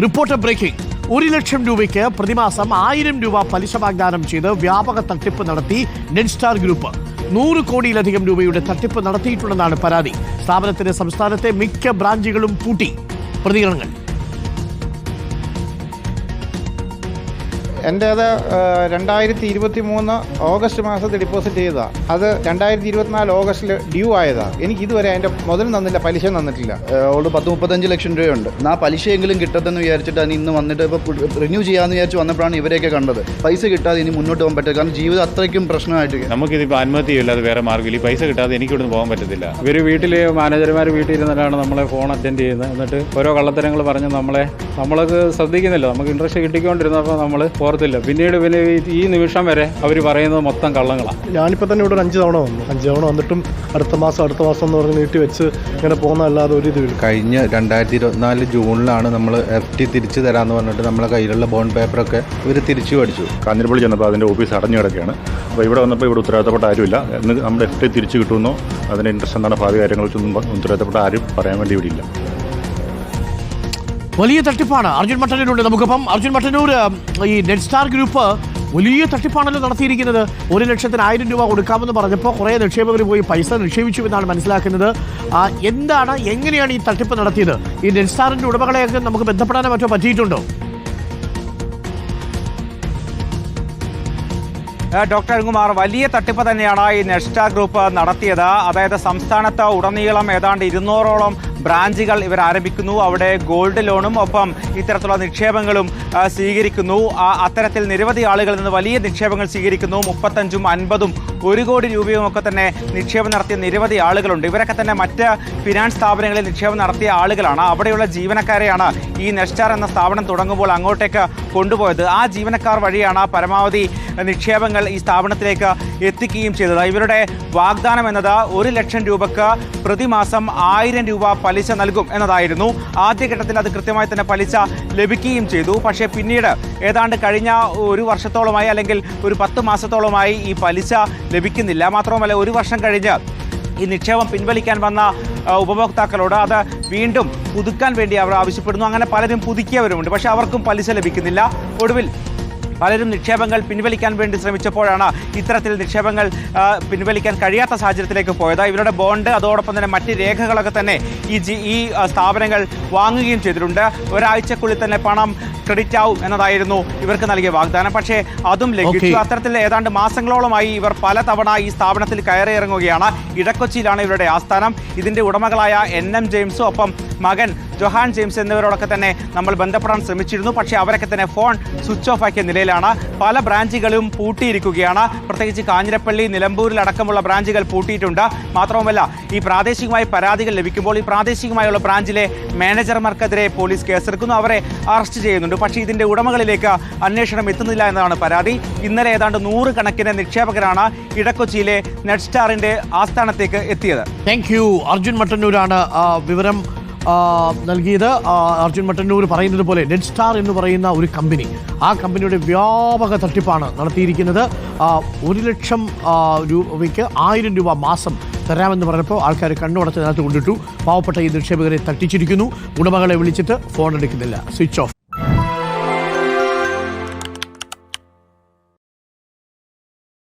Reporter breaking. ഒരു ലക്ഷം രൂപയ്ക്ക് പ്രതിമാസം ആയിരം രൂപ പലിശ വാഗ്ദാനം ചെയ്ത് വ്യാപക തട്ടിപ്പ് നടത്തി നെൻസ്റ്റാർ ഗ്രൂപ്പ്. നൂറ് കോടിയിലധികം രൂപയുടെ തട്ടിപ്പ് നടത്തിയിട്ടുണ്ടെന്നാണ് പരാതി. സ്ഥാപനത്തിന്റെ സംസ്ഥാനത്തെ മിക്ക ബ്രാഞ്ചുകളും പൂട്ടി. പ്രതികരണങ്ങൾ. എന്റേത് രണ്ടായിരത്തി ഇരുപത്തി മൂന്ന് ഓഗസ്റ്റ് മാസത്തിൽ ഡിപ്പോസിറ്റ് ചെയ്തതാണ് അത് രണ്ടായിരത്തി ഇരുപത്തിനാല് ഓഗസ്റ്റിൽ ഡ്യൂ ആയതാണ് എനിക്ക് ഇതുവരെ അതിന്റെ മുതൽ തന്നില്ല പലിശ തന്നിട്ടില്ല. ഓൾഡ് പത്ത് മുപ്പത്തഞ്ച് ലക്ഷം രൂപയുണ്ട്. ആ പലിശയെങ്കിലും കിട്ടത്തെന്ന് വിചാരിച്ചിട്ടാണ് ഇന്ന് വന്നിട്ട് ഇപ്പോൾ റിന്യൂ ചെയ്യാമെന്ന് വിചാരിച്ച് വന്നപ്പോഴാണ് ഇവരെയൊക്കെ കണ്ടത്. പൈസ കിട്ടാതെ ഇനി മുന്നോട്ട് പോകാൻ പറ്റില്ല. കാരണം ജീവിതം അത്രയ്ക്കും പ്രശ്നമായിട്ട് നമുക്കിതിപ്പോൾ ആത്മഹത്യയില്ല അത് വേറെ മാർഗമില്ല. ഈ പൈസ കിട്ടാതെ എനിക്ക് ഇവിടുന്ന് പോകാൻ പറ്റത്തില്ല. ഇവർ വീട്ടിൽ മാനേജർമാർ വീട്ടിൽ ഇരുന്നിട്ടാണ് നമ്മളെ ഫോൺ അറ്റൻഡ് ചെയ്യുന്നത്. എന്നിട്ട് ഓരോ കള്ളത്തരങ്ങൾ പറഞ്ഞ് നമ്മളെ നമ്മളത് ശ്രദ്ധിക്കുന്നില്ല. നമുക്ക് ഇൻട്രസ്റ്റ് കിട്ടിക്കൊണ്ടിരുന്നപ്പോൾ നമ്മൾ ഓർത്തില്ല. പിന്നീട് പിന്നെ ഈ- നിമിഷം വരെ അവർ പറയുന്നത് മൊത്തം കള്ളങ്ങളാണ് ഞാനിപ്പോൾ തന്നെ ഇവിടെ ഒരു അഞ്ച് തവണ വന്നു. അഞ്ച് തവണ വന്നിട്ടും അടുത്ത മാസം അടുത്ത മാസം എന്ന് പറഞ്ഞ് നീട്ടി വെച്ച് ഇങ്ങനെ പോകുന്നതല്ലാതെ ഒരു ഇതുമില്ല. കഴിഞ്ഞ രണ്ടായിരത്തി ഇരുപത്തിനാല് ജൂണിലാണ് നമ്മൾ എഫ് ടി തിരിച്ചു തരാമെന്ന് പറഞ്ഞിട്ട് നമ്മളെ കയ്യിലുള്ള ബോണ്ട് പേപ്പറൊക്കെ ഇവർ തിരിച്ചു മേടിച്ചു. കാഞ്ഞിരപ്പള്ളി ചെന്നപ്പോൾ അതിന്റെ ഓഫീസ് അടഞ്ഞു കിടക്കുകയാണ്. അപ്പോൾ ഇവിടെ വന്നപ്പോൾ ഇവിടെ ഉത്തരവാദിത്തപ്പെട്ട ആരുമില്ല. എന്ന് നമ്മുടെ എഫ് ടി തിരിച്ചു കിട്ടുമെന്നോ അതിന്റെ ഇൻട്രസ്റ്റ് എന്താണ് ഭാവി കാര്യങ്ങളൊന്നും ഉത്തരവാദിത്തപ്പെട്ട ആരും പറയാൻ വേണ്ടി ഇവിടെ ഇല്ല. വലിയ തട്ടിപ്പാണ്. അർജുൻ മട്ടന്നൂരുണ്ട് നമുക്കിപ്പം അർജുൻ മട്ടന്നൂർ ഈ നെറ്റ് സ്റ്റാർ ഗ്രൂപ്പ് വലിയ തട്ടിപ്പാണല്ലോ നടത്തിയിരിക്കുന്നത്. ഒരു ലക്ഷത്തിന് ആയിരം രൂപ കൊടുക്കാമെന്ന് പറഞ്ഞപ്പോൾ കുറേ നിക്ഷേപകർ പോയി പൈസ നിക്ഷേപിച്ചു എന്നാണ് മനസ്സിലാക്കുന്നത്. എന്താണ് എങ്ങനെയാണ് ഈ തട്ടിപ്പ് നടത്തിയത്? ഈ നെറ്റ് സ്റ്റാറിന്റെ ഉടമകളെയൊക്കെ നമുക്ക് ബന്ധപ്പെടാനോ മറ്റോ പറ്റിയിട്ടുണ്ടോ? ഡോക്ടർ അരുൺകുമാർ വലിയ തട്ടിപ്പ് തന്നെയാണ് ഈ നെസ്റ്റ ഗ്രൂപ്പ് നടത്തിയത്. അതായത് സംസ്ഥാനത്ത് ഉടനീളം ഏതാണ്ട് ഇരുന്നൂറോളം ബ്രാഞ്ചുകൾ ഇവർ ആരംഭിക്കുന്നു. അവിടെ ഗോൾഡ് ലോണും ഒപ്പം ഇത്തരത്തിലുള്ള നിക്ഷേപങ്ങളും സ്വീകരിക്കുന്നു. അത്തരത്തിൽ നിരവധി ആളുകളിൽ നിന്ന് വലിയ നിക്ഷേപങ്ങൾ സ്വീകരിക്കുന്നു. മുപ്പത്തഞ്ചും അൻപതും ഒരു കോടി രൂപയും ഒക്കെ തന്നെ നിക്ഷേപം നടത്തിയ നിരവധി ആളുകളുണ്ട്. ഇവരൊക്കെ തന്നെ മറ്റ് ഫിനാൻസ് സ്ഥാപനങ്ങളിൽ നിക്ഷേപം നടത്തിയ ആളുകളാണ്. അവിടെയുള്ള ജീവനക്കാരെയാണ് ഈ നെസ്റ്റാർ എന്ന സ്ഥാപനം തുടങ്ങുമ്പോൾ അങ്ങോട്ടേക്ക് കൊണ്ടുപോയത്. ആ ജീവനക്കാർ വഴിയാണ് പരമാവധി നിക്ഷേപങ്ങൾ ഈ സ്ഥാപനത്തിലേക്ക് എത്തിക്കുകയും ചെയ്തത്. ഇവരുടെ വാഗ്ദാനം എന്നത് ഒരു ലക്ഷം രൂപക്ക് പ്രതിമാസം ആയിരം രൂപ പലിശ നൽകും എന്നതായിരുന്നു. ആദ്യഘട്ടത്തിൽ അത് കൃത്യമായി തന്നെ പലിശ ലഭിക്കുകയും ചെയ്തു. പക്ഷേ പിന്നീട് ഏതാണ്ട് കഴിഞ്ഞ ഒരു വർഷത്തോളമായി അല്ലെങ്കിൽ ഒരു പത്ത് മാസത്തോളമായി ഈ പലിശ ലഭിക്കുന്നില്ല. മാത്രമല്ല ഒരു വർഷം കഴിഞ്ഞ് ഈ നിക്ഷേപം പിൻവലിക്കാൻ വന്ന ഉപഭോക്താക്കളോട് അത് വീണ്ടും പുതുക്കാൻ വേണ്ടി അവർ ആവശ്യപ്പെടുന്നു. അങ്ങനെ പലരും പുതുക്കിയവരുമുണ്ട്. പക്ഷേ അവർക്കും പലിശ ലഭിക്കുന്നില്ല. ഒടുവിൽ പലരും നിക്ഷേപങ്ങൾ പിൻവലിക്കാൻ വേണ്ടി ശ്രമിച്ചപ്പോഴാണ് ഇത്തരത്തിൽ നിക്ഷേപങ്ങൾ പിൻവലിക്കാൻ കഴിയാത്ത സാഹചര്യത്തിലേക്ക് പോയത്. ഇവരുടെ ബോണ്ട് അതോടൊപ്പം തന്നെ മറ്റ് രേഖകളൊക്കെ തന്നെ ഈ ജി ഈ സ്ഥാപനങ്ങൾ വാങ്ങുകയും ചെയ്തിട്ടുണ്ട്. ഒരാഴ്ചക്കുള്ളിൽ തന്നെ പണം ക്രെഡിറ്റ് ആവും എന്നതായിരുന്നു ഇവർക്ക് നൽകിയ വാഗ്ദാനം. പക്ഷേ അതും ലംഘിച്ചു. അത്തരത്തിൽ ഏതാണ്ട് മാസങ്ങളോളമായി ഇവർ പലതവണ ഈ സ്ഥാപനത്തിൽ കയറിയിറങ്ങുകയാണ്. ഇടക്കൊച്ചിയിലാണ് ഇവരുടെ ആസ്ഥാനം. ഇതിന്റെ ഉടമകളായ എൻ. എം. ജെയിംസും ഒപ്പം മകൻ ജൊഹാൻ ജെയിംസ് എന്നിവരോടൊക്കെ തന്നെ നമ്മൾ ബന്ധപ്പെടാൻ ശ്രമിച്ചിരുന്നു. പക്ഷേ അവരൊക്കെ തന്നെ ഫോൺ സ്വിച്ച് ഓഫ് ആക്കിയ നിലയിലാണ്. പല ബ്രാഞ്ചുകളും പൂട്ടിയിരിക്കുകയാണ്. പ്രത്യേകിച്ച് കാഞ്ഞിരപ്പള്ളി നിലമ്പൂരിൽ അടക്കമുള്ള ബ്രാഞ്ചുകൾ പൂട്ടിയിട്ടുണ്ട്. മാത്രവുമല്ല ഈ പ്രാദേശികമായി പരാതികൾ ലഭിക്കുമ്പോൾ ഈ പ്രാദേശികമായുള്ള ബ്രാഞ്ചിലെ മാനേജർമാർക്കെതിരെ പോലീസ് കേസെടുക്കുന്നു. അവരെ അറസ്റ്റ് ചെയ്യുന്നുണ്ട്. പക്ഷേ ഇതിന്റെ ഉടമകളിലേക്ക് അന്വേഷണം എത്തുന്നില്ല എന്നതാണ് പരാതി. ഇന്നലെ ഏതാണ്ട് നൂറുകണക്കിന് നിക്ഷേപകരാണ് ഇടക്കൊച്ചിയിലെ നെറ്റ് സ്റ്റാറിന്റെ ആസ്ഥാനത്തേക്ക് എത്തിയത്. താങ്ക് യു അർജുൻ മട്ടന്നൂരാണ് വിവരം നൽകിയത് അർജുൻ മട്ടന്നൂർ പറയുന്നത് പോലെ നെറ്റ് സ്റ്റാർ എന്ന് പറയുന്ന ഒരു കമ്പനി ആ കമ്പനിയുടെ വ്യാപക തട്ടിപ്പാണ് നടത്തിയിരിക്കുന്നത്. ഒരു ലക്ഷം രൂപയ്ക്ക് ആയിരം രൂപ മാസം തരാമെന്ന് പറഞ്ഞപ്പോൾ ആൾക്കാർ കണ്ണുടച്ച് അതിനകത്ത് കൊണ്ടിട്ടു. പാവപ്പെട്ട ഈ നിക്ഷേപകരെ തട്ടിച്ചിരിക്കുന്നു. ഉടമകളെ വിളിച്ചിട്ട് ഫോൺ എടുക്കുന്നില്ല. Switch off